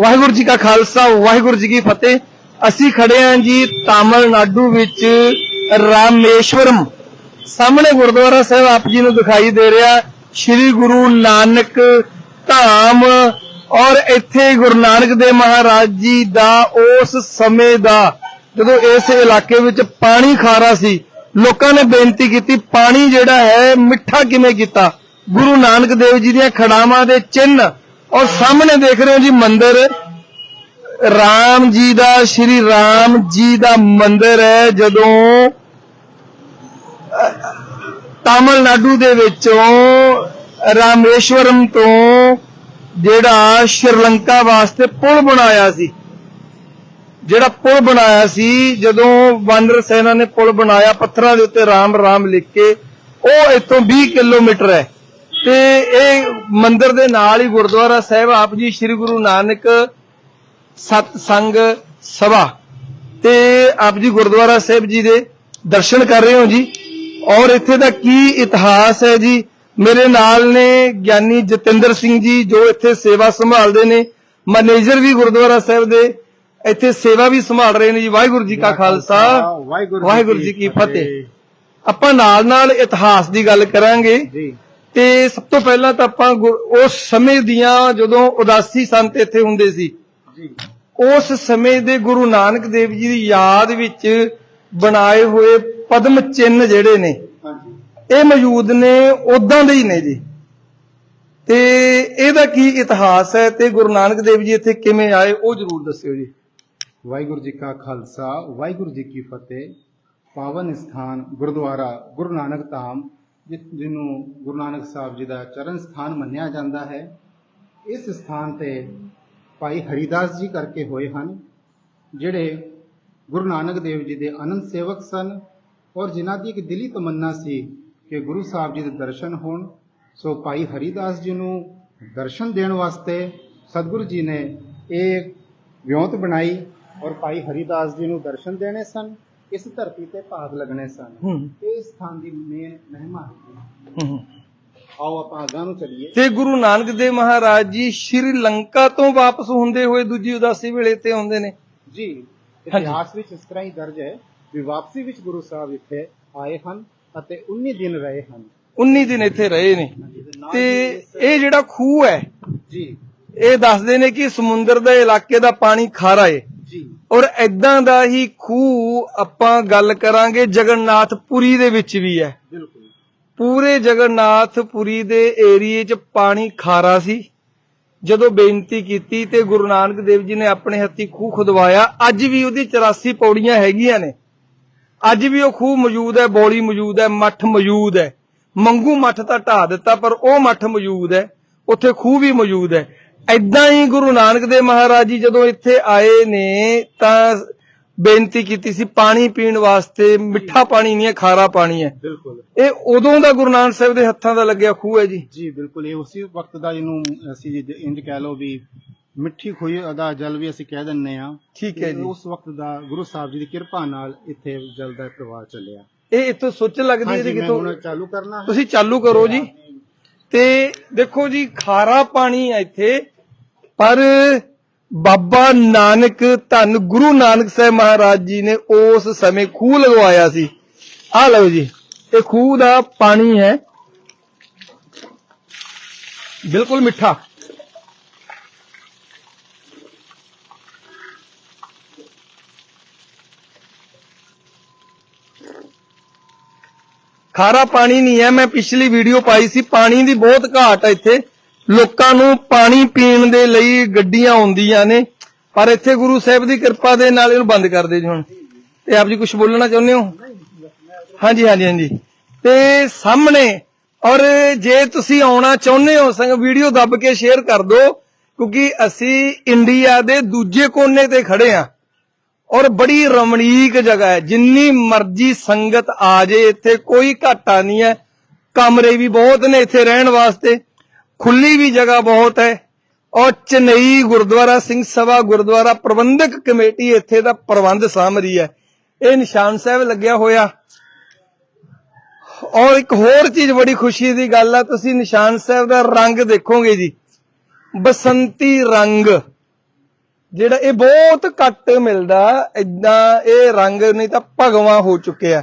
ਵਾਹਿਗੁਰੂ ਜੀ ਕਾ ਖਾਲਸਾ, ਵਾਹਿਗੁਰੂ ਜੀ ਕੀ ਫਤਿਹ। ਅਸੀਂ ਖੜੇ ਹਾਂ ਜੀ ਤਾਮਿਲਨਾਡੂ ਵਿੱਚ ਰਾਮੇਸ਼ਵਰਮ। ਸਾਹਮਣੇ ਗੁਰਦੁਆਰਾ ਸਾਹਿਬ ਆਪ ਜੀ ਨੂੰ ਦਿਖਾਈ ਦੇ ਰਿਹਾ। ਸ੍ਰੀ ਗੁਰੂ ਨਾਨਕ ਧਾਮ ਔਰ ਇੱਥੇ ਗੁਰੂ ਨਾਨਕ ਦੇਵ ਮਹਾਰਾਜ ਜੀ ਦਾ ਉਸ ਸਮੇਂ ਦਾ, ਜਦੋਂ ਇਸ ਇਲਾਕੇ ਵਿੱਚ ਪਾਣੀ ਖਾਰਾ ਸੀ, ਲੋਕਾਂ ਨੇ ਬੇਨਤੀ ਕੀਤੀ, ਪਾਣੀ ਜਿਹੜਾ ਹੈ ਮਿੱਠਾ ਕਿਵੇਂ ਕੀਤਾ? ਗੁਰੂ ਨਾਨਕ ਦੇਵ ਜੀ ਦੀਆਂ ਖੜਾਵਾਂ ਦੇ ਚਿੰਨ ਔਰ ਸਾਹਮਣੇ ਦੇਖ ਰਹੇ ਹੋ ਜੀ ਮੰਦਿਰ। ਰਾਮ ਜੀ ਦਾ, ਸ਼੍ਰੀ ਰਾਮ ਜੀ ਦਾ ਮੰਦਿਰ ਹੈ, ਜਦੋਂ ਤਾਮਿਲਨਾਡੂ ਦੇ ਵਿੱਚੋਂ ਰਾਮੇਸ਼ਵਰਮ ਤੋਂ ਜਿਹੜਾ ਸ਼੍ਰੀਲੰਕਾ ਵਾਸਤੇ ਪੁਲ ਬਣਾਇਆ ਸੀ। ਜਿਹੜਾ ਪੁਲ ਬਣਾਇਆ ਸੀ, ਜਦੋਂ ਵਾਨਰ ਸੈਨਾ ਨੇ ਪੁਲ ਬਣਾਇਆ, ਪੱਥਰਾਂ ਦੇ ਉੱਤੇ ਰਾਮ ਰਾਮ ਲਿਖ ਕੇ, ਉਹ ਇੱਥੋਂ 20 ਕਿਲੋਮੀਟਰ ਹੈ। ਤੇ ਇਹ ਮੰਦਿਰ ਦੇ ਨਾਲ ਹੀ ਗੁਰਦੁਆਰਾ ਸਾਹਿਬ ਆਪ ਜੀ ਸ੍ਰੀ ਗੁਰੂ ਨਾਨਕ ਸਤ ਸੰਗ ਸਭਾ ਤੇ ਆਪ ਜੀ ਗੁਰਦੁਆਰਾ ਸਾਹਿਬ ਜੀ ਦੇ ਦਰਸ਼ਨ ਕਰ ਰਹੇ ਹੋ ਜੀ। ਔਰ ਇੱਥੇ ਦਾ ਕੀ ਇਤਿਹਾਸ ਹੈ ਜੀ? ਮੇਰੇ ਨਾਲ ਨੇ ਗਿਆਨੀ ਜਤਿੰਦਰ ਸਿੰਘ ਜੀ ਜੋ ਇੱਥੇ ਸੇਵਾ ਸੰਭਾਲਦੇ ਨੇ। ਮੈਨੇਜਰ ਵੀ ਗੁਰਦੁਆਰਾ ਸਾਹਿਬ ਦੇ ਇੱਥੇ ਸੇਵਾ ਵੀ ਸੰਭਾਲ ਰਹੇ ਨੇ ਜੀ। ਵਾਹਿਗੁਰੂ ਜੀ ਕਾ ਖਾਲਸਾ। ਵਾਹਿਗੁਰੂ ਜੀ ਕੀ ਫਤਿਹ। ਆਪਾਂ ਨਾਲ ਨਾਲ ਇਤਿਹਾਸ ਦੀ ਗੱਲ ਕਰਾਂਗੇ। ਜੀ। ਤੇ ਸਭ ਤੋਂ ਪਹਿਲਾਂ ਤਾਂ ਆਪਾਂ ਉਸ ਸਮੇਂ ਦੀਆਂ ਜਦੋਂ ਉਦਾਸੀ ਸੰਤ ਇੱਥੇ ਹੁੰਦੇ ਸੀ ਜੀ। ਉਸ ਸਮੇਂ ਦੇ ਗੁਰੂ ਨਾਨਕ ਦੇਵ ਜੀ ਦੀ ਯਾਦ ਵਿੱਚ ਬਣਾਏ ਹੋਏ ਪਦਮ ਚਿੰਨ ਜਿਹੜੇ ਨੇ ਇਹ ਮੌਜੂਦ ਨੇ ਉਦਾਂ ਦੇ ਹੀ ਨੇ ਜੀ। ਤੇ ਇਹਦਾ ਕੀ ਇਤਿਹਾਸ ਹੈ ਤੇ ਗੁਰੂ ਨਾਨਕ ਦੇਵ ਜੀ ਇੱਥੇ ਕਿਵੇਂ ਆਏ ਉਹ ਜਰੂਰ ਦੱਸਿਓ ਜੀ। ਵਾਹਿਗੁਰੂ ਜੀ ਕਾ ਖਾਲਸਾ ਵਾਹਿਗੁਰੂ ਜੀ ਕੀ ਫਤਿਹ। ਪਾਵਨ ਸਥਾਨ ਗੁਰਦੁਆਰਾ ਗੁਰੂ ਨਾਨਕ ਧਾਮ ਜਿਹਨੂੰ ਗੁਰੂ ਨਾਨਕ ਸਾਹਿਬ ਜੀ ਦਾ ਚਰਨ ਸਥਾਨ ਮੰਨਿਆ ਜਾਂਦਾ ਹੈ, ਇਸ ਸਥਾਨ ਤੇ ਭਾਈ ਹਰੀਦਾਸ ਜੀ ਕਰਕੇ ਹੋਏ ਹਨ, ਜਿਹੜੇ ਗੁਰੂ ਨਾਨਕ ਦੇਵ ਜੀ ਦੇ ਅਨੰਦ ਸੇਵਕ ਸਨ ਔਰ ਜਿਨ੍ਹਾਂ ਦੀ ਇੱਕ ਦਿਲੀ ਤਮੰਨਾ ਸੀ ਕਿ ਗੁਰੂ ਸਾਹਿਬ ਜੀ ਦੇ ਦਰਸ਼ਨ ਹੋਣ, ਸੋ ਭਾਈ ਹਰੀਦਾਸ ਜੀ ਨੂੰ ਦਰਸ਼ਨ ਦੇਣ ਵਾਸਤੇ ਸਤਿਗੁਰੂ ਜੀ ਨੇ ਇਹ ਵਿਉਂਤ ਬਣਾਈ ਔਰ ਭਾਈ ਹਰੀਦਾਸ ਜੀ ਨੂੰ ਦਰਸ਼ਨ ਦੇਣੇ ਸਨ। ਇਸ ਧਰਤੀ ਤੇ ਭਾਗ ਲੱਗਣੇ ਸਨ। ਇਹ ਸਥਾਨ ਦੀ ਮੇਨ ਮਹਿਮਾ ਹੈ। ਆਓ ਆਪਾਂ ਅਗਾਂਹ ਨੂੰ ਚੱਲੀਏ। ਤੇ ਗੁਰੂ ਨਾਨਕ ਦੇਵ ਮਹਾਰਾਜ ਜੀ ਸ਼੍ਰੀ ਲੰਕਾ ਤੋਂ ਵਾਪਸ ਹੁੰਦੇ ਹੋਏ ਦੂਜੀ ਉਦਾਸੀ ਵੇਲੇ ਤੇ ਆਉਂਦੇ ਨੇ। ਜੀ ਇਤਿਹਾਸ ਵਿੱਚ ਇਸ ਤਰ੍ਹਾਂ ਹੀ ਦਰਜ ਹੈ ਵੀ ਵਾਪਸੀ ਵਿੱਚ ਗੁਰੂ ਸਾਹਿਬ ਇੱਥੇ ਆਏ ਹਨ ਅਤੇ 19 ਦਿਨ ਰਹੇ ਹਨ। 19 ਦਿਨ ਇੱਥੇ ਰਹੇ ਨੇ। ਤੇ ਇਹ ਜਿਹੜਾ ਖੂਹ ਹੈ ਜੀ। ਇਹ ਦੱਸਦੇ ਨੇ ਕਿ ਸਮੁੰਦਰ ਦੇ ਇਲਾਕੇ ਦਾ ਪਾਣੀ ਖਾਰਾ ਏ। ਔਰ ਐਦਾਂ ਦਾ ਹੀ ਖੂਹ ਆਪਾਂ ਗੱਲ ਕਰਾਂਗੇ ਜਗਨਨਾਥਪੁਰੀ ਦੇ ਵਿੱਚ ਵੀ ਹੈ। ਬਿਲਕੁਲ। ਪੂਰੇ ਜਗਨਨਾਥਪੁਰੀ ਦੇ ਏਰੀਏ 'ਚ ਪਾਣੀ ਖਾਰਾ ਸੀ। ਜਦੋਂ ਬੇਨਤੀ ਕੀਤੀ ਤੇ ਗੁਰੂ ਨਾਨਕ ਦੇਵ ਜੀ ਨੇ ਆਪਣੇ ਹੱਥੀ ਖੂਹ ਖੁਦਵਾਇਆ ਅੱਜ ਵੀ ਉਹਦੀ 84 ਪੌੜੀਆਂ ਹੈਗੀਆਂ ਨੇ। ਅੱਜ ਵੀ ਉਹ ਖੂਹ ਮੌਜੂਦ ਹੈ ਬੋਲੀ ਮੌਜੂਦ ਹੈ ਮੱਠ ਮੌਜੂਦ ਹੈ। ਮੰਗੂ ਮੱਠ ਤਾਂ ਢਾ ਦਿੱਤਾ ਪਰ ਉਹ ਮੱਠ ਮੌਜੂਦ ਹੈ। ਉੱਥੇ ਖੂਹ ਵੀ ਮੌਜੂਦ ਹੈ। ਐਦਾਂ ਹੀ ਗੁਰੂ ਨਾਨਕ ਦੇਵ ਮਹਾਰਾਜ ਜੀ ਜਦੋਂ ਇੱਥੇ ਆਏ ਨੇ ਤਾਂ ਬੇਨਤੀ ਕੀਤੀ ਸੀ ਪਾਣੀ ਪੀਣ ਵਾਸਤੇ ਮਿੱਠਾ ਪਾਣੀ ਨਹੀਂ ਹੈ ਖਾਰਾ ਪਾਣੀ ਹੈ। ਬਿਲਕੁਲ। ਇਹ ਉਦੋਂ ਦਾ ਗੁਰੂ ਨਾਨਕ ਸਾਹਿਬ ਦੇ ਹੱਥਾਂ ਦਾ ਲੱਗਿਆ ਖੂਹ ਹੈ ਜੀ। ਜੀ ਬਿਲਕੁਲ। ਇਹ ਉਸੇ ਵਕਤ ਦਾ ਜਿਹਨੂੰ ਅਸੀਂ ਇੰਜ ਕਹਿ ਲਓ ਵੀ ਮਿੱਠੀ ਖੋਈ ਦਾ ਜਲ ਵੀ ਅਸੀਂ ਕਹਿ ਦਿੰਨੇ ਆ ਠੀਕ ਹੈ ਜੀ। ਉਸ ਵਕਤ ਦਾ ਗੁਰੂ ਸਾਹਿਬ ਜੀ ਦੀ ਕਿਰਪਾ ਨਾਲ ਇੱਥੇ ਜਲ ਦਾ ਪ੍ਰਵਾਹ ਚੱਲਿਆ। ਇਹ ਇੱਥੋਂ ਸੁੱਚ ਲੱਗਦੀ ਹੈ ਜੀ ਹੁਣ ਚਾਲੂ ਕਰਨਾ ਤੁਸੀਂ ਚਾਲੂ ਕਰੋ ਜੀ। ਤੇ ਦੇਖੋ ਜੀ ਖਾਰਾ ਪਾਣੀ ਹੈ ਇੱਥੇ। ਪਰ ਬਾਬਾ ਨਾਨਕ, ਧੰਨ ਗੁਰੂ ਨਾਨਕ ਸਾਹਿਬ ਮਹਾਰਾਜ ਜੀ ਨੇ ਉਸ ਸਮੇਂ ਖੂਹ ਲਗਵਾਇਆ ਸੀ। ਆਹ ਲਓ ਜੀ, ਇਹ ਖੂਹ ਦਾ ਪਾਣੀ ਹੈ। ਬਿਲਕੁਲ ਮਿੱਠਾ। ਖਾਰਾ ਪਾਣੀ ਨਹੀਂ ਹੈ, ਮੈਂ ਪਿਛਲੀ ਵੀਡੀਓ ਪਾਈ ਸੀ, ਪਾਣੀ ਦੀ ਬਹੁਤ ਘਾਟ ਹੈ ਇੱਥੇ। ਲੋਕਾਂ ਨੂੰ ਪਾਣੀ ਪੀਣ ਦੇ ਲਈ ਗੱਡੀਆਂ ਆਉਂਦੀਆਂ ਨੇ, ਪਰ ਇੱਥੇ ਗੁਰੂ ਸਾਹਿਬ ਦੀ ਕਿਰਪਾ ਦੇ ਨਾਲ ਇਹਨੂੰ ਬੰਦ ਕਰ ਦੇ ਜੀ ਹੁਣ। ਤੇ ਆਪ ਜੀ ਕੁਝ ਬੋਲਣਾ ਚਾਹੁੰਦੇ ਹੋ? ਹਾਂਜੀ ਹਾਂਜੀ ਹਾਂਜੀ। ਤੇ ਸਾਹਮਣੇ, ਔਰ ਜੇ ਤੁਸੀਂ ਆਉਣਾ ਚਾਹੁੰਦੇ ਹੋ, ਸੰਗ ਵੀਡੀਓ ਦੱਬ ਕੇ ਸ਼ੇਅਰ ਕਰ ਦਿਓ ਕਿਉਂਕਿ ਅਸੀਂ ਇੰਡੀਆ ਦੇ ਦੂਜੇ ਕੋਨੇ ਤੇ ਖੜੇ ਆ ਔਰ ਬੜੀ ਰਮਣੀਕ ਜਗ੍ਹਾ ਹੈ। ਜਿੰਨੀ ਮਰਜ਼ੀ ਸੰਗਤ ਆ ਜੇ, ਇੱਥੇ ਕੋਈ ਘਾਟਾ ਨਹੀਂ ਹੈ। ਕਮਰੇ ਵੀ ਬਹੁਤ ਨੇ ਇੱਥੇ ਰਹਿਣ ਵਾਸਤੇ। ਖੁੱਲੀ ਵੀ ਜਗ੍ਹਾ ਬਹੁਤ ਹੈ। ਔਰ ਚੇਨਈ ਗੁਰਦੁਆਰਾ, ਸਿੰਘ ਸਭਾ ਗੁਰਦੁਆਰਾ ਪ੍ਰਬੰਧਕ ਕਮੇਟੀ ਇੱਥੇ ਦਾ ਪ੍ਰਬੰਧ ਸਾਂਭ ਰਹੀ ਹੈ। ਇਹ ਨਿਸ਼ਾਨ ਸਾਹਿਬ ਲੱਗਿਆ ਹੋਇਆ। ਔਰ ਇੱਕ ਹੋਰ ਚੀਜ਼ ਬੜੀ ਖੁਸ਼ੀ ਦੀ ਗੱਲ ਆ, ਤੁਸੀਂ ਨਿਸ਼ਾਨ ਸਾਹਿਬ ਦਾ ਰੰਗ ਦੇਖੋਗੇ ਜੀ। ਬਸੰਤੀ ਰੰਗ। ਜਿਹੜਾ ਇਹ ਬਹੁਤ ਘੱਟ ਮਿਲਦਾ ਇਦਾਂ ਇਹ ਰੰਗ ਨਹੀਂ ਤਾਂ ਭਗਵਾ ਹੋ ਚੁੱਕਿਆ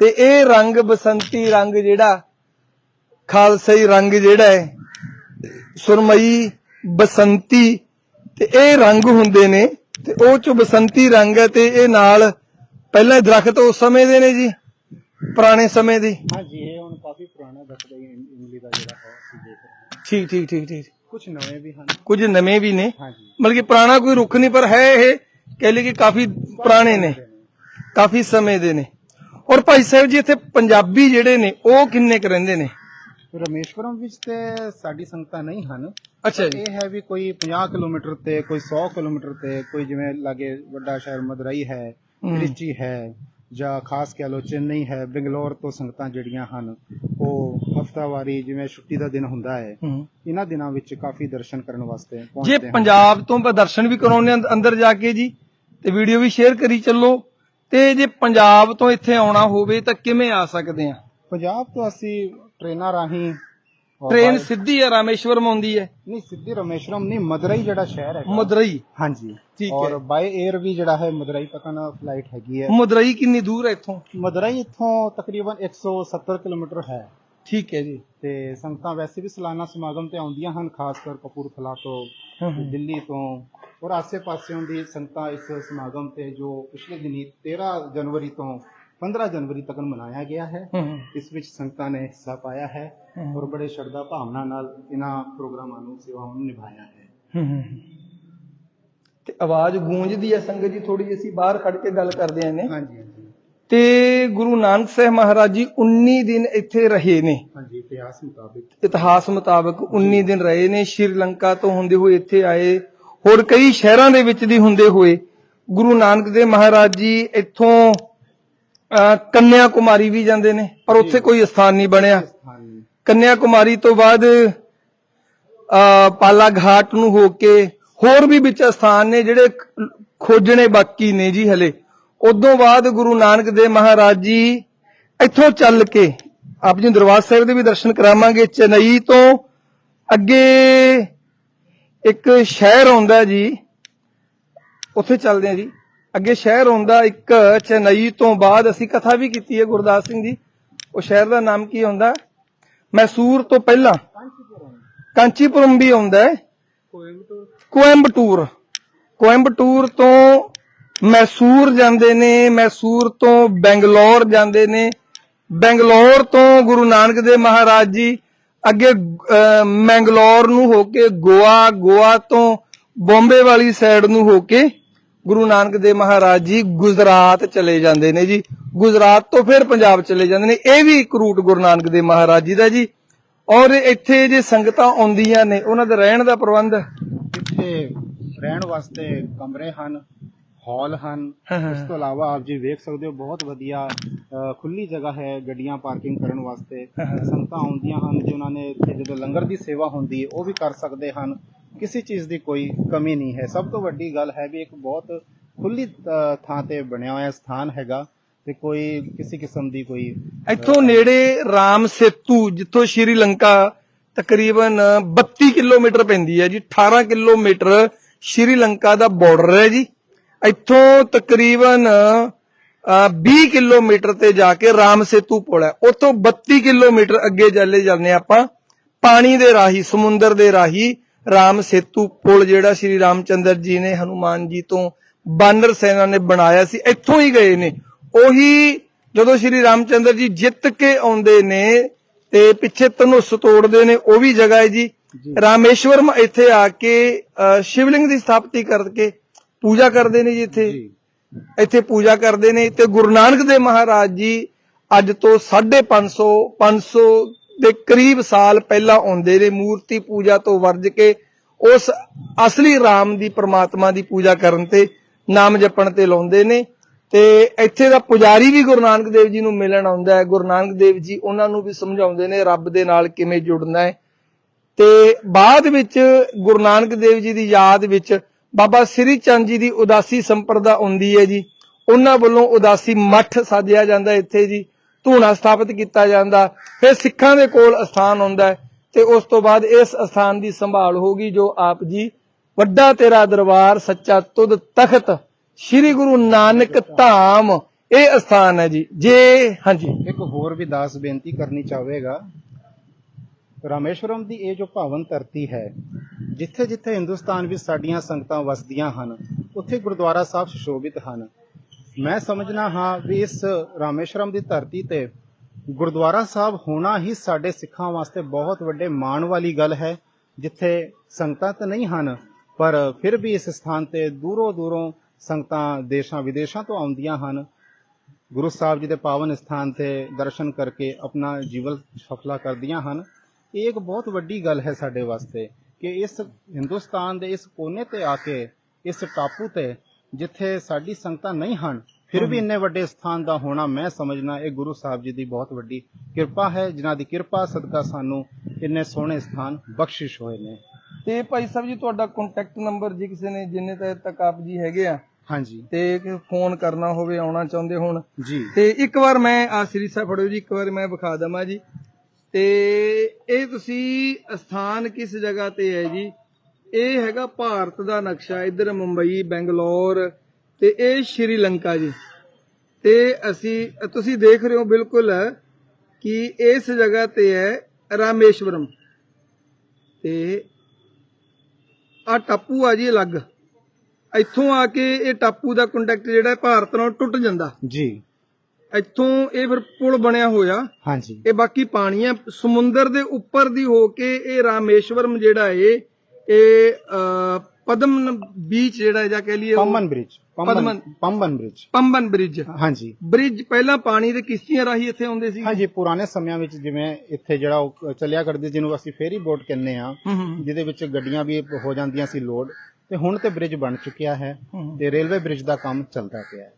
ਤੇ ਇਹ ਰੰਗ ਬਸੰਤੀ ਰੰਗ ਜਿਹੜਾ ਖਾਲਸਾਈ ਰੰਗ ਜਿਹੜਾ ਹੈ ਸੁਰਮਈ ਬਸੰਤੀ ਤੇ ਇਹ ਰੰਗ ਹੁੰਦੇ ਨੇ ਤੇ ਉਹ ਚ ਬਸੰਤੀ ਰੰਗ ਹੈ ਤੇ ਇਹ ਨਾਲ ਪਹਿਲਾਂ ਦਰਖਤ ਉਸ ਸਮੇਂ ਦੇ ਨੇ ਜੀ ਪੁਰਾਣੇ ਸਮੇਂ ਦੇ। ਹਾਂਜੀ ਇਹ ਹੁਣ ਕਾਫੀ ਪੁਰਾਣਾ ਦੱਸਦਾ ਹੈ ਇਮਲੀ ਦਾ ਜਿਹੜਾ ਹੈ ਅਸੀਂ ਦੇਖ ਰਹੇ ਹਾਂ। ਠੀਕ ਠੀਕ ਠੀਕ ਠੀਕ। ਕੁਝ ਨਵੇਂ ਵੀ ਹਨ। ਕੁਝ ਨਵੇਂ ਵੀ ਨੇ ਮਤਲਬ ਕਿ ਪੁਰਾਣਾ ਕੋਈ ਰੁੱਖ ਨਹੀਂ ਪਰ ਹੈ ਇਹ ਕਹਿ ਲਈ ਕਿ ਕਾਫੀ ਪੁਰਾਣੇ ਨੇ। ਕਾਫੀ ਸਮੇਂ ਦੇ ਨੇ। ਔਰ ਭਾਈ ਸਾਹਿਬ ਜੀ ਇੱਥੇ ਪੰਜਾਬੀ ਜਿਹੜੇ ਨੇ ਉਹ ਕਿੰਨੇ ਕੁ ਰਹਿੰਦੇ ਨੇ? ਰਮੇਸ਼ਵਰਮ ਵਿੱਚ ਤੇ ਸਾਡੀ ਸੰਗਤਾਂ ਨਹੀਂ ਹਨ ਅੱਛਾ ਜੀ ਇਹ ਹੈ ਵੀ ਕੋਈ 50 ਕਿਲੋਮੀਟਰ ਤੇ ਕੋਈ 100 ਕਿਲੋਮੀਟਰ ਤੇ ਕੋਈ ਜਿਵੇਂ ਲਾਗੇ ਵੱਡਾ ਸ਼ਹਿਰ ਮਦਰਾਈ ਹੈ। ਤ੍ਰਿਚੀ ਹੈ ਜਾਂ ਖਾਸ ਕਹਿ ਲੋ ਚੇਨਈ ਹੈ ਬੰਗਲੌਰ ਤੋਂ ਸੰਗਤਾਂ ਜਿਹੜੀਆਂ ਹਨ ਉਹ ਹਫਤਾਵਾਰੀ ਜਿਵੇਂ ਛੁੱਟੀ ਦਾ ਦਿਨ ਹੁੰਦਾ ਹੈ। ਇਹਨਾਂ ਦਿਨਾਂ ਵਿੱਚ ਕਾਫੀ ਦਰਸ਼ਨ ਕਰਨ ਵਾਸਤੇ ਜੇ ਪਹੁੰਚਦੇ ਪੰਜਾਬ ਤੋਂ ਦਰਸ਼ਨ ਵੀ ਕਰਾਉਣੇ ਅੰਦਰ ਜਾ ਕੇ ਜੀ ਤੇ ਵੀਡੀਓ ਵੀ ਸ਼ੇਅਰ ਕਰੀ ਚੱਲੋ ਤੇ ਜੇ ਪੰਜਾਬ ਤੋਂ ਇੱਥੇ ਆਉਣਾ ਹੋਵੇ ਤਾਂ ਕਿਵੇਂ ਆ ਸਕਦੇ ਆ ਪੰਜਾਬ ਤੋਂ ਅਸੀਂ ਟ੍ਰੇਨਾਂ ਰਾਹੀਂ। ਔਰ ਟ੍ਰੇਨ ਸਿੱਧੀ ਆ ਰਾਮੇਸ਼ਵਰਮ ਆਉਂਦੀ ਹੈ। ਨਹੀਂ ਸਿੱਧੀ ਰਮੇਸ਼ਵਰਮ ਨਹੀਂ ਮਦਰਾਈ ਜਿਹੜਾ ਸ਼ਹਿਰ ਹੈ ਮਦਰਈ। ਹਾਂਜੀ। ਠੀਕ ਔਰ ਹੈ। ਬਾਈ 에ਅਰ ਵੀ ਜਿਹੜਾ ਹੈ ਮਦਰਾਈ ਤੱਕ ਨਾ ਫਲਾਈਟ ਹੈਗੀ ਹੈ। ਮਦਰਈ ਕਿੰਨੀ ਦੂਰ ਹੈ ਇੱਥੋਂ? ਮਦਰਾਈ ਇੱਥੋਂ ਤਕਰੀਬਨ 170 ਕਿਲੋਮੀਟਰ ਹੈ। ਠੀਕ ਹੈ ਜੀ। ਤੇ ਸੰਗਤਾਂ ਵੈਸੇ ਵੀ ਸਾਲਾਨਾ ਸਮਾਗਮ ਤੇ ਆਉਂਦੀਆਂ ਹਨ ਖਾਸ ਕਰ ਕਪੂਰਥਲਾ ਤੋਂ। ਦਿੱਲੀ ਤੋਂ। ਔਰ ਆਸੇ-ਪਾਸਿਓਂ ਦੀ ਸੰਗਤਾਂ ਇਸ ਸਮਾਗਮ ਤੇ ਜੋ ਪਿਛਲੇ ਦਿਨੀ 13 ਜਨਵਰੀ ਤੋਂ 15 ਜਨਵਰੀ ਤੱਕ ਮਨਾਇਆ ਗਿਆ ਹੈ। ਇਸ ਵਿੱਚ ਸੰਗਤਾਂ ਨੇ ਹਿੱਸਾ ਪਾਇਆ ਹੈ। ਔਰ ਬੜੇ ਸ਼ਰਧਾ ਭਾਵਨਾ ਨਾਲ ਇਹਨਾਂ ਪ੍ਰੋਗਰਾਮਾਂ ਨੂੰ ਸੇਵਾਵਾਂ ਨੂੰ ਨਿਭਾਇਆ ਹੈ। ਤੇ ਆਵਾਜ਼ ਗੂੰਜਦੀ ਹੈ ਸੰਗਤ ਜੀ ਥੋੜੀ ਜਿਹੀ ਅਸੀਂ ਬਾਹਰ ਖੜ ਕੇ ਗੱਲ ਕਰਦੇ ਆਂ ਨੇ ਹਾਂਜੀ ਤੇ ਗੁਰੂ ਨਾਨਕ ਸਾਹਿਬ ਮਹਾਰਾਜ ਜੀ 19 ਦਿਨ ਇੱਥੇ ਰਹੇ ਨੇ। ਹਾਂਜੀ ਇਤਿਹਾਸ ਮੁਤਾਬਿਕ। ਇਤਿਹਾਸ ਮੁਤਾਬਕ 19 ਦਿਨ ਰਹੇ ਨੇ ਸ਼੍ਰੀਲੰਕਾ ਤੋਂ ਹੁੰਦੇ ਹੋਏ ਇੱਥੇ ਆਏ ਹੋਰ ਕਈ ਸ਼ਹਿਰਾਂ ਦੇ ਵਿੱਚ ਦੀ ਹੁੰਦੇ ਹੋਏ। ਗੁਰੂ ਨਾਨਕ ਦੇਵ ਮਹਾਰਾਜ ਜੀ ਇੱਥੋਂ ਕੰਨਿਆ ਕੁਮਾਰੀ ਵੀ ਜਾਂਦੇ ਨੇ ਪਰ ਉੱਥੇ ਕੋਈ ਸਥਾਨ ਨਹੀਂ ਬਣਿਆ। ਕੰਨਿਆ ਕੁਮਾਰੀ ਤੋਂ ਬਾਅਦ ਪਾਲਾ ਘਾਟ ਨੂੰ ਹੋ ਕੇ ਹੋਰ ਵੀ ਵਿੱਚ ਸਥਾਨ ਨੇ ਜਿਹੜੇ ਖੋਜਣੇ ਬਾਕੀ ਨੇ ਜੀ ਹਲੇ। ਉਦੋਂ ਬਾਅਦ ਗੁਰੂ ਨਾਨਕ ਦੇਵ ਮਹਾਰਾਜ ਜੀ ਇੱਥੋਂ ਚੱਲ ਕੇ ਆਪ ਜੀ ਦਰਬਾਰ ਸਾਹਿਬ ਦੇ ਵੀ ਦਰਸ਼ਨ ਕਰਾਵਾਂਗੇ। ਚੇਨਈ ਤੋਂ ਅੱਗੇ ਇੱਕ ਸ਼ਹਿਰ ਆਉਂਦਾ ਜੀ ਉੱਥੇ ਚੱਲਦੇ ਆ ਜੀ। ਅੱਗੇ ਸ਼ਹਿਰ ਆਉਂਦਾ ਇੱਕ ਚੇਨਈ ਤੋਂ ਬਾਅਦ ਅਸੀਂ ਕਥਾ ਵੀ ਕੀਤੀ ਹੈ ਗੁਰਦਾਸ ਸਿੰਘ ਦੀ। ਉਹ ਸ਼ਹਿਰ ਦਾ ਨਾਮ ਕੀ ਹੁੰਦਾ? ਮੈਸੂਰ ਤੋਂ ਪਹਿਲਾਂ ਕਾਂਚੀਪੁਰਮ ਵੀ ਆਉਂਦਾ ਹੈ। ਕੋਇੰਬਟੂਰ। ਕੋਇੰਬਟੂਰ ਤੋਂ ਮੈਸੂਰ ਜਾਂਦੇ ਨੇ, ਮੈਸੂਰ ਤੋਂ ਬੈਂਗਲੌਰ ਜਾਂਦੇ ਨੇ। ਬੈਂਗਲੌਰ ਤੋਂ ਗੁਰੂ ਨਾਨਕ ਦੇਵ ਮਹਾਰਾਜ ਜੀ ਅੱਗੇ ਮੈਂਗਲੌਰ ਨੂੰ ਹੋ ਕੇ ਗੋਆ ਗੋਆ ਤੋਂ ਬੰਬੇ ਵਾਲੀ ਸਾਈਡ ਨੂੰ ਹੋ ਕੇ ਗੁਰੂ ਨਾਨਕ ਦੇਵ ਮਹਾਰਾਜ ਜੀ ਗੁਜਰਾਤ ਚਲੇ ਜਾਂਦੇ ਨੇ ਜੀ। ਗੁਜਰਾਤ ਤੋਂ ਫਿਰ ਪੰਜਾਬ ਚਲੇ ਜਾਂਦੇ ਨੇ। ਇਹ ਵੀ ਇੱਕ ਰੂਟ ਗੁਰੂ ਨਾਨਕ ਦੇਵ ਮਹਾਰਾਜ ਜੀ ਦਾ ਜੀ। ਔਰ ਇੱਥੇ ਜੇ ਸੰਗਤਾਂ ਆਉਂਦੀਆਂ ਨੇ ਉਹਨਾਂ ਦਾ ਰਹਿਣ ਦਾ ਪ੍ਰਬੰਧ? ਇੱਥੇ ਰਹਿਣ ਵਾਸਤੇ ਕਮਰੇ ਹਨ ਹਾਲ ਹਨ। ਇਸ ਤੋਂ ਇਲਾਵਾ ਆਪ ਜੀ ਵੇਖ ਸਕਦੇ ਹੋ ਬਹੁਤ ਵਧੀਆ ਖੁੱਲੀ ਜਗ੍ਹਾ ਹੈ ਗੱਡੀਆਂ ਪਾਰਕਿੰਗ ਕਰਨ ਵਾਸਤੇ। ਸੰਗਤਾਂ ਆਉਂਦੀਆਂ ਹਨ ਜਿਨ੍ਹਾਂ ਨੇ ਇੱਥੇ ਜਦੋਂ ਲੰਗਰ ਦੀ ਸੇਵਾ ਹੁੰਦੀ ਹੈ ਉਹ ਵੀ ਕਰ ਸਕਦੇ ਹਨ। ਕਿਸੇ ਚੀਜ਼ ਦੀ ਕੋਈ ਕਮੀ ਨਹੀਂ ਹੈ। ਸਭ ਤੋਂ ਵੱਡੀ ਗੱਲ ਹੈ ਵੀ ਇੱਕ ਬਹੁਤ ਖੁੱਲੀ ਥਾਂ ਤੇ ਬਣਿਆ ਹੋਇਆ ਸਥਾਨ ਹੈਗਾ ਤੇ ਕੋਈ ਕਿਸੇ ਕਿਸਮ ਦੀ ਕੋਈ ਇੱਥੋਂ ਨੇੜੇ ਰਾਮ ਸੇਤੂ ਜਿੱਥੋਂ ਸ਼੍ਰੀਲੰਕਾ ਤਕਰੀਬਨ 32 ਕਿਲੋਮੀਟਰ ਪੈਂਦੀ ਹੈ ਜੀ 18 ਕਿਲੋਮੀਟਰ ਸ਼੍ਰੀਲੰਕਾ ਦਾ ਬਾਰਡਰ ਹੈ ਜੀ। ਇੱਥੋਂ ਤਕਰੀਬਨ ਅ, 20 ਕਿਲੋਮੀਟਰ ਤੇ ਜਾ ਕੇ ਰਾਮ ਸੇਤੂ ਪੁਲ ਹੈ। ਉੱਥੋਂ 32 ਕਿਲੋਮੀਟਰ ਅੱਗੇ ਚੱਲੇ ਜਾਂਦੇ ਆਪਾਂ ਪਾਣੀ ਦੇ ਰਾਹੀ ਸਮੁੰਦਰ ਦੇ ਰਾਹੀ ਰਾਮ ਸੇਤੂ ਪੁਲ ਜਿਹੜਾ ਸ਼੍ਰੀ ਰਾਮਚੰਦਰ ਜੀ ਨੇ ਹਨੂਮਾਨ ਜੀ ਤੋਂ ਬਾਨਰ ਸੈਨਾ ਨੇ ਬਣਾਇਆ ਸੀ ਇੱਥੋਂ ਹੀ ਗਏ ਨੇ। ਉਹੀ ਜਦੋਂ ਸ਼੍ਰੀ ਰਾਮਚੰਦਰ ਜੀ ਜਿੱਤ ਕੇ ਆਉਂਦੇ ਨੇ ਤੇ ਪਿੱਛੇ ਧਨੁੱਸ ਤੋੜਦੇ ਨੇ ਉਹ ਵੀ ਜਗ੍ਹਾ ਹੈ ਜੀ। ਰਾਮੇਸ਼ਵਰਮ ਇੱਥੇ ਆ ਕੇ ਸ਼ਿਵਲਿੰਗ ਦੀ ਸਥਾਪਤੀ ਕਰਕੇ ਪੂਜਾ ਕਰਦੇ ਨੇ ਜੀ ਇੱਥੇ। ਇੱਥੇ ਪੂਜਾ ਕਰਦੇ ਨੇ ਤੇ ਗੁਰੂ ਨਾਨਕ ਦੇਵ ਮਹਾਰਾਜ ਜੀ ਅੱਜ ਤੋਂ 550 500 ਦੇ ਕਰੀਬ ਸਾਲ ਪਹਿਲਾਂ ਆਉਂਦੇ ਨੇ, ਮੂਰਤੀ ਪੂਜਾ ਤੋਂ ਵਰਜ ਕੇ ਉਸ ਅਸਲੀ ਰਾਮ ਦੀ ਪਰਮਾਤਮਾ ਦੀ ਪੂਜਾ ਕਰਨ ਤੇ ਨਾਮ ਜਪਣ ਤੇ ਲਾਉਂਦੇ ਨੇ। ਤੇ ਇੱਥੇ ਦਾ ਪੁਜਾਰੀ ਵੀ ਗੁਰੂ ਨਾਨਕ ਦੇਵ ਜੀ ਨੂੰ ਮਿਲਣ ਆਉਂਦਾ ਹੈ। ਗੁਰੂ ਨਾਨਕ ਦੇਵ ਜੀ ਉਹਨਾਂ ਨੂੰ ਵੀ ਸਮਝਾਉਂਦੇ ਨੇ, ਰੱਬ ਦੇ ਨਾਲ ਕਿਵੇਂ ਜੁੜਨਾ ਹੈ। ਤੇ ਬਾਅਦ ਵਿੱਚ ਗੁਰੂ ਨਾਨਕ ਦੇਵ ਜੀ ਦੀ ਯਾਦ ਵਿੱਚ ਬਾਬਾ ਸ੍ਰੀ ਚੰਦ ਜੀ ਦੀ ਉਦਾਸੀ ਸੰਪਰਦਾ ਹੁੰਦੀ ਹੈ ਜੀ। ਉਹਨਾਂ ਵੱਲੋਂ ਉਦਾਸੀ ਮੱਠ ਸਾਜਿਆ ਜਾਂਦਾ ਇੱਥੇ ਜੀ। ਧੂਣਾ ਸਥਾਪਿਤ ਕੀਤਾ ਜਾਂਦਾ, ਫਿਰ ਸਿੱਖਾਂ ਦੇ ਕੋਲ ਅਸਥਾਨ ਹੁੰਦਾ ਤੇ ਉਸ ਤੋਂ ਬਾਅਦ ਇਸ ਅਸਥਾਨ ਦੀ ਸੰਭਾਲ ਹੋਗੀ ਜੋ ਆਪ ਜੀ ਵੱਡਾ ਤੇਰਾ ਦਰਬਾਰ ਸੱਚਾ ਤੁਧ ਤਖਤ ਸ੍ਰੀ ਗੁਰੂ ਨਾਨਕ ਧਾਮ, ਇਹ ਅਸਥਾਨ ਹੈ ਜੀ। ਜੇ, ਹਾਂਜੀ। ਇੱਕ ਹੋਰ ਵੀ ਦਾਸ ਬੇਨਤੀ ਕਰਨੀ ਚਾਹੇਗਾ ਰਾਮੇਸ਼ਵਰਮ ਦੀ ਇਹ ਜੋ ਭਾਵਨ ਧਰਤੀ ਹੈ ਜਿੱਥੇ ਜਿੱਥੇ ਹਿੰਦੁਸਤਾਨ ਵਿੱਚ ਸਾਡੀਆਂ ਸੰਗਤਾਂ ਵਸਦੀਆਂ ਹਨ, ਉੱਥੇ ਗੁਰਦੁਆਰਾ ਸਾਹਿਬ ਸੁਸ਼ੋਭਿਤ ਹਨ। ਮੈਂ ਸਮਝਣਾ ਹਾਂ ਵੀ ਇਸ ਰਾਮੇਸ਼ਵਰਮ ਦੀ ਧਰਤੀ ਤੇ ਗੁਰਦੁਆਰਾ ਸਾਹਿਬ ਹੋਣਾ ਹੀ ਸਾਡੇ ਸਿੱਖਾਂ ਵਾਸਤੇ ਬਹੁਤ ਵੱਡੇ ਮਾਣ ਵਾਲੀ ਗੱਲ ਹੈ, ਜਿੱਥੇ ਸੰਗਤਾਂ ਤਾਂ ਨਹੀਂ ਹਨ, ਪਰ ਫਿਰ ਵੀ ਇਸ ਸਥਾਨ ਤੇ ਦੂਰੋਂ ਦੂਰੋਂ ਸੰਗਤਾਂ ਦੇਸ਼ਾਂ ਵਿਦੇਸ਼ਾਂ ਤੋਂ ਆਉਂਦੀਆਂ ਹਨ। ਗੁਰੂ ਸਾਹਿਬ ਜੀ ਦੇ ਪਾਵਨ ਸਥਾਨ ਤੇ ਦਰਸ਼ਨ ਕਰਕੇ ਆਪਣਾ ਜੀਵਨ ਸਫਲਾ ਕਰਦੀਆਂ ਹਨ। ਇਹ ਇੱਕ ਬਹੁਤ ਵੱਡੀ ਗੱਲ ਹੈ ਸਾਡੇ ਵਾਸਤੇ ਕਿ ਇਸ ਹਿੰਦੁਸਤਾਨ ਦੇ ਇਸ ਕੋਨੇ ਤੇ ਆ ਕੇ, ਇਸ ਟਾਪੂ ਤੇ ਜਿੱਥੇ ਸਾਡੀ ਸੰਗਤਾਂ ਨਹੀਂ ਹਨ ਫਿਰ ਵੀ ਇੰਨੇ ਵੱਡੇ ਸਥਾਨ ਦਾ ਹੋਣਾ ਮੈਂ ਸਮਝਣਾ ਇਹ ਗੁਰੂ ਸਾਹਿਬ ਜੀ ਦੀ ਬਹੁਤ ਵੱਡੀ ਕਿਰਪਾ ਹੈ ਜਿਨ੍ਹਾਂ ਦੀ ਕਿਰਪਾ ਸਦਕਾ ਸਾਨੂੰ ਇੰਨੇ ਸੋਹਣੇ ਸਥਾਨ ਬਖਸ਼ਿਸ਼ ਹੋਏ ਨੇ। ਤੇ ਭਾਈ ਸਾਹਿਬ ਜੀ ਤੁਹਾਡਾ ਕੰਟੈਕਟ ਨੰਬਰ ਜੀ ਕਿਸੇ ਨੇ ਜਿੰਨੇ ਤੱਕ ਤੱਕ ਆਪ ਜੀ ਹੈਗੇ ਆ ਹਾਂਜੀ। ਤੇ ਫੋਨ ਕਰਨਾ ਹੋਵੇ ਆਉਣਾ ਚਾਹੁੰਦੇ ਹੋਣ। ਜੀ। ਤੇ ਇੱਕ ਵਾਰ ਮੈਂ ਆ ਸ੍ਰੀ ਸਾਹਿਬ ਫੜਿਓ ਜੀ ਇੱਕ ਵਾਰ ਮੈਂ ਵਿਖਾ ਦਵਾਂ ਜੀ। ਤੇ ਇਹ ਤੁਸੀਂ ਸਥਾਨ ਕਿਸ ਜਗ੍ਹਾ ਤੇ ਹੈ ਜੀ? ਇਹ ਹੈਗਾ ਭਾਰਤ ਦਾ ਨਕਸ਼ਾ ਇੱਧਰ ਮੁੰਬਈ ਬੈਂਗਲੌਰ ਤੇ ਇਹ ਸ਼੍ਰੀਲੰਕਾ ਜੀ। ਤੇ ਅਸੀਂ ਤੁਸੀਂ ਦੇਖ ਰਹੇ ਹੋ ਬਿਲਕੁਲ ਕਿ ਇਸ ਜਗ੍ਹਾ ਤੇ ਹੈ ਰਾਮੇਸ਼ਵਰਮ। ਤੇ ਆ ਟਾਪੂ ਆ ਜੀ ਅਲੱਗ। ਇੱਥੋਂ ਆ ਕੇ ਇਹ ਟਾਪੂ ਦਾ ਕੰਟੈਕਟ ਜਿਹੜਾ ਭਾਰਤ ਨਾਲ ਟੁੱਟ ਜਾਂਦਾ। ਜੀ। ਇੱਥੋਂ ਇਹ ਫਿਰ ਪੁਲ ਬਣਿਆ ਹੋਇਆ। ਹਾਂਜੀ। ਇਹ ਬਾਕੀ ਪਾਣੀ ਹੈ ਸਮੁੰਦਰ ਦੇ ਉੱਪਰ ਦੀ ਹੋ ਕੇ ਇਹ ਰਾਮੇਸ਼ਵਰਮ ਜਿਹੜਾ ਏ ਇਹ ਪਦਮ ਬੀਚ ਜਿਹੜਾ ਜਾਂ ਕਹਿ ਲਈਏ Pamman bridge Pamman Padman. Pamman bridge. Pamban bridge. ਹਾਂਜੀ। ਬ੍ਰਿਜ ਪਹਿਲਾਂ ਪਾਣੀ ਦੇ ਕਿਸ਼ਤੀਆਂ ਰਾਹੀਂ ਇੱਥੇ ਆਉਂਦੇ ਸੀ। ਹਾਂਜੀ ਪੁਰਾਣੇ ਸਮਿਆਂ ਵਿੱਚ ਜਿਵੇਂ ਇੱਥੇ ਜਿਹੜਾ ਉਹ ਚੱਲਿਆ ਕਰਦੇ ਜਿਹਨੂੰ ਅਸੀਂ ਫੇਰੀ ਬੋਟ ਕਹਿੰਦੇ ਆ ਜਿਹਦੇ ਵਿੱਚ ਗੱਡੀਆਂ ਵੀ ਹੋ ਜਾਂਦੀਆਂ ਸੀ ਲੋਡ ਤੇ ਹੁਣ ਤੇ ਬ੍ਰਿਜ ਬਣ ਚੁੱਕਿਆ ਹੈ ਹੂੰ। ਤੇ ਰੇਲਵੇ ਬ੍ਰਿਜ ਦਾ ਕੰਮ ਚੱਲਦਾ ਪਿਆ ਹੈ।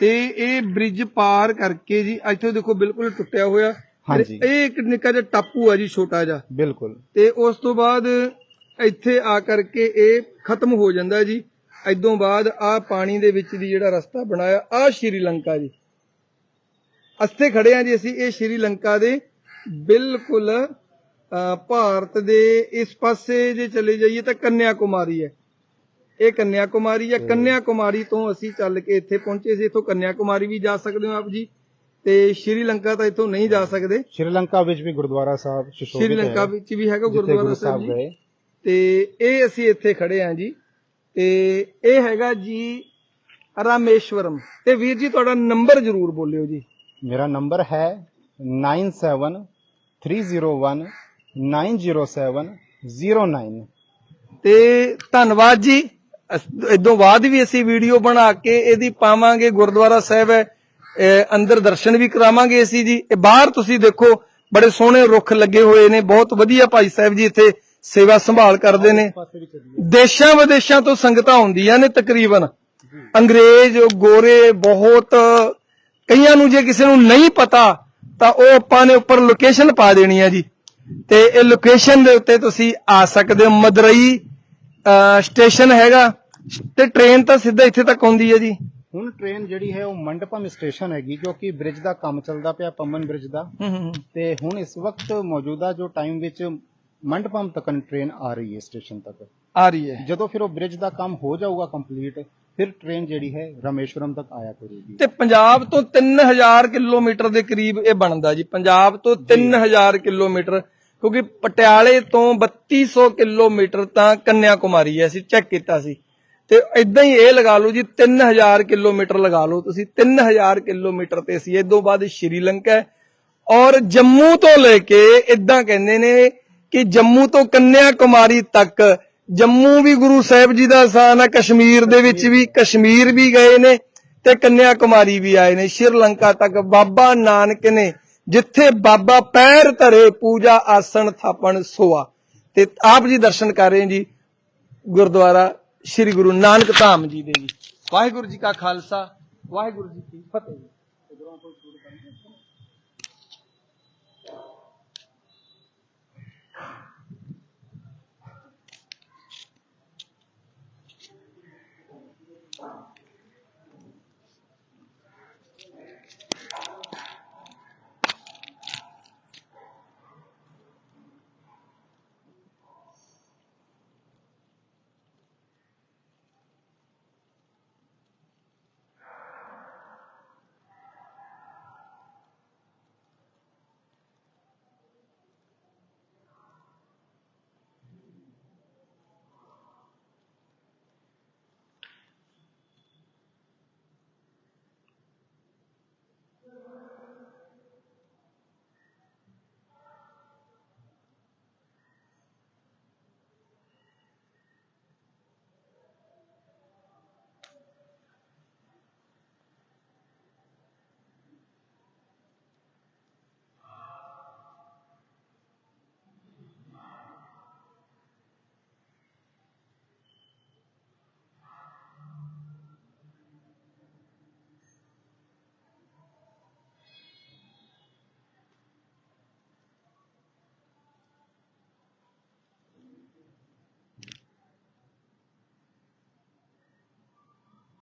ਤੇ ਇਹ ਬ੍ਰਿਜ ਪਾਰ ਕਰਕੇ ਜੀ ਇੱਥੇ ਦੇਖੋ ਬਿਲਕੁਲ ਟੁੱਟਿਆ ਹੋਇਆ। ਹਾਂਜੀ। ਇਹ ਇੱਕ ਨਿੱਕਾ ਜਿਹਾ ਟਾਪੂ ਆ ਜੀ ਛੋਟਾ ਜਿਹਾ। ਬਿਲਕੁਲ। ਤੇ ਉਸ ਤੋਂ ਬਾਅਦ ਇੱਥੇ ਆ ਕਰਕੇ ਇਹ ਖਤਮ ਹੋ ਜਾਂਦਾ ਜੀ। ਇਦੋਂ ਬਾਅਦ ਆ ਪਾਣੀ ਦੇ ਵਿੱਚ ਦੀ ਜਿਹੜਾ ਰਸਤਾ ਬਣਾਇਆ ਆ ਸ਼੍ਰੀਲੰਕਾ ਜੀ। ਅਸਤੇ ਖੜੇ ਆ ਜੀ ਅਸੀਂ ਇਹ ਸ਼੍ਰੀਲੰਕਾ ਦੇ ਬਿਲਕੁਲ ਭਾਰਤ ਦੇ ਇਸ ਪਾਸੇ ਜੇ ਚਲੇ ਜਾਈਏ ਤਾਂ ਕੰਨਿਆ ਕੁਮਾਰੀ ਹੈ। ਇਹ ਕੰਨਿਆ ਕੁਮਾਰੀ ਹੈ। ਕੰਨਿਆ ਕੁਮਾਰੀ ਤੋਂ ਅਸੀਂ ਚੱਲ ਕੇ ਇੱਥੇ ਪਹੁੰਚੇ ਸੀ। ਇੱਥੋਂ ਕੰਨਿਆ ਕੁਮਾਰੀ ਵੀ ਜਾ ਸਕਦੇ ਹੋ ਆਪ ਜੀ। ਤੇ ਸ਼੍ਰੀਲੰਕਾ ਤਾਂ ਇੱਥੋਂ ਨਹੀਂ ਜਾ ਸਕਦੇ। ਸ਼੍ਰੀਲੰਕਾ ਵਿੱਚ ਵੀ ਗੁਰਦੁਆਰਾ ਸਾਹਿਬ ਸ਼੍ਰੀਲੰਕਾ ਹੈ, ਵਿੱਚ ਵੀ ਹੈਗਾ ਗੁਰਦੁਆਰਾ ਗੁਰੂ ਸਾਹਿਬ ਜੀ। ਤੇ ਇਹ ਅਸੀਂ ਇੱਥੇ ਖੜੇ ਆਂ ਜੀ। ਤੇ ਇਹ ਹੈਗਾ ਜੀ ਰਾਮੇਸ਼ਵਰਮ। ਤੇ ਵੀਰ ਜੀ ਤੁਹਾਡਾ ਨੰਬਰ ਜ਼ਰੂਰ ਬੋਲਿਓ ਜੀ। ਮੇਰਾ ਨੰਬਰ ਹੈ 9730190709 ਤੇ ਧੰਨਵਾਦ ਜੀ। ਇਦੋਂ ਬਾਅਦ ਵੀ ਅਸੀਂ ਵੀਡੀਓ ਬਣਾ ਕੇ ਇਹਦੀ ਪਾਵਾਂਗੇ। ਗੁਰਦੁਆਰਾ ਸਾਹਿਬ ਹੈ ਅੰਦਰ ਦਰਸ਼ਨ ਵੀ ਕਰਾਵਾਂਗੇ ਅਸੀਂ ਜੀ। ਇਹ ਬਾਹਰ ਤੁਸੀਂ ਦੇਖੋ ਬੜੇ ਸੋਹਣੇ ਰੁੱਖ ਲੱਗੇ ਹੋਏ ਨੇ। ਬਹੁਤ ਵਧੀਆ ਭਾਈ ਸਾਹਿਬ ਜੀ ਇੱਥੇ ਸੇਵਾ ਸੰਭਾਲ ਕਰਦੇ ਨੇ। ਦੇਸ਼ਾਂ ਵਿਦੇਸ਼ਾਂ ਤੋਂ ਸੰਗਤਾਂ ਆਉਂਦੀਆਂ ਨੇ ਤਕਰੀਬਨ। ਅੰਗਰੇਜ਼ ਗੋਰੇ ਬਹੁਤ ਕਈਆਂ ਨੂੰ ਜੇ ਕਿਸੇ ਨੂੰ ਨਹੀਂ ਪਤਾ ਤਾਂ ਉਹ ਆਪਾਂ ਨੇ ਉੱਪਰ ਲੋਕੇਸ਼ਨ ਪਾ ਦੇਣੀ ਹੈ ਜੀ। ਤੇ ਇਹ ਲੋਕੇਸ਼ਨ ਦੇ ਉੱਤੇ ਤੁਸੀਂ ਆ ਸਕਦੇ ਹੋ। ਮਦਰਈ ਸਟੇਸ਼ਨ ਹੈਗਾ। ਤੇ ਟ੍ਰੇਨ ਤਾਂ ਸਿੱਧਾ ਇੱਥੇ ਤੱਕ ਆਉਂਦੀ ਹੈ ਜੀ। ਹੁਣ ਟ੍ਰੇਨ ਜਿਹੜੀ ਹੈ ਉਹ ਮੰਡਪਮ ਸਟੇਸ਼ਨ ਹੈਗੀ ਜੋ ਕਿ ਬ੍ਰਿਜ ਦਾ ਕੰਮ ਚੱਲਦਾ ਪਿਆ ਪੰਮਨ ਬ੍ਰਿਜ ਦਾ। ਤੇ ਹੁਣ ਇਸ ਵਕਤ ਮੌਜੂਦਾ ਜੋ ਟਾਈਮ ਵਿੱਚ ਮੰਡਪਮ ਤੱਕ ਟ੍ਰੇਨ ਆ ਰਹੀ ਹੈ ਸਟੇਸ਼ਨ ਤੱਕ। ਆ ਰਹੀ ਹੈ। ਜਦੋਂ ਫਿਰ ਉਹ ਬ੍ਰਿਜ ਦਾ ਕੰਮ ਹੋ ਜਾਊਗਾ ਕੰਪਲੀਟ ਫਿਰ ਟ੍ਰੇਨ ਜਿਹੜੀ ਹੈ ਰਾਮੇਸ਼ਵਰਮ ਤੱਕ ਆਇਆ ਕਰੇਗੀ। ਤੇ ਪੰਜਾਬ ਤੋਂ 3000 ਕਿਲੋਮੀਟਰ ਦੇ ਕਰੀਬ ਇਹ ਬਣਦਾ ਜੀ। ਪੰਜਾਬ ਤੋਂ 3000 ਕਿਲੋਮੀਟਰ ਕਿਉਂਕਿ ਪਟਿਆਲੇ ਤੋਂ 3200 ਕਿਲੋਮੀਟਰ ਤਾਂ ਕੰਨਿਆ ਕੁਮਾਰੀ ਹੈ ਅਸੀਂ ਚੈੱਕ ਕੀਤਾ ਸੀ। ਤੇ ਇਦਾਂ ਹੀ ਇਹ ਲਗਾ ਲਓ ਜੀ 3000 ਕਿਲੋਮੀਟਰ ਲਗਾ ਲਓ ਤੁਸੀਂ। 3000 ਕਿਲੋਮੀਟਰ ਤੇ ਸੀ ਇਦੋਂ ਬਾਅਦ ਸ਼੍ਰੀਲੰਕਾ ਔਰ ਜੰਮੂ ਤੋਂ ਲੈ ਕੇ ਇਦਾਂ ਕਹਿੰਦੇ ਨੇ ਕਿ ਜੰਮੂ ਤੋਂ ਕੰਨਿਆ ਕੁਮਾਰੀ ਤੱਕ, ਜੰਮੂ ਵੀ ਗੁਰੂ ਸਾਹਿਬ ਜੀ ਦਾ ਸਥਾਨ ਹੈ ਕਸ਼ਮੀਰ ਦੇ ਵਿੱਚ ਵੀ, ਕਸ਼ਮੀਰ ਵੀ ਗਏ ਨੇ ਤੇ ਕੰਨਿਆ ਕੁਮਾਰੀ ਵੀ ਆਏ ਨੇ। ਸ਼੍ਰੀਲੰਕਾ ਤੱਕ ਬਾਬਾ ਨਾਨਕ ਨੇ, ਜਿੱਥੇ ਬਾਬਾ ਪੈਰ ਧਰੇ ਪੂਜਾ ਆਸਣ ਥਾਪਣ ਸੋਆ। ਤੇ ਆਪ ਜੀ ਦਰਸ਼ਨ ਕਰ ਰਹੇ ਜੀ, ਗੁਰਦੁਆਰਾ ਸ੍ਰੀ ਗੁਰੂ ਨਾਨਕ ਧਾਮ ਜੀ ਦੇ ਜੀ। ਵਾਹਿਗੁਰੂ ਜੀ ਕਾ ਖਾਲਸਾ, ਵਾਹਿਗੁਰੂ ਜੀ ਕੀ ਫਤਿਹ।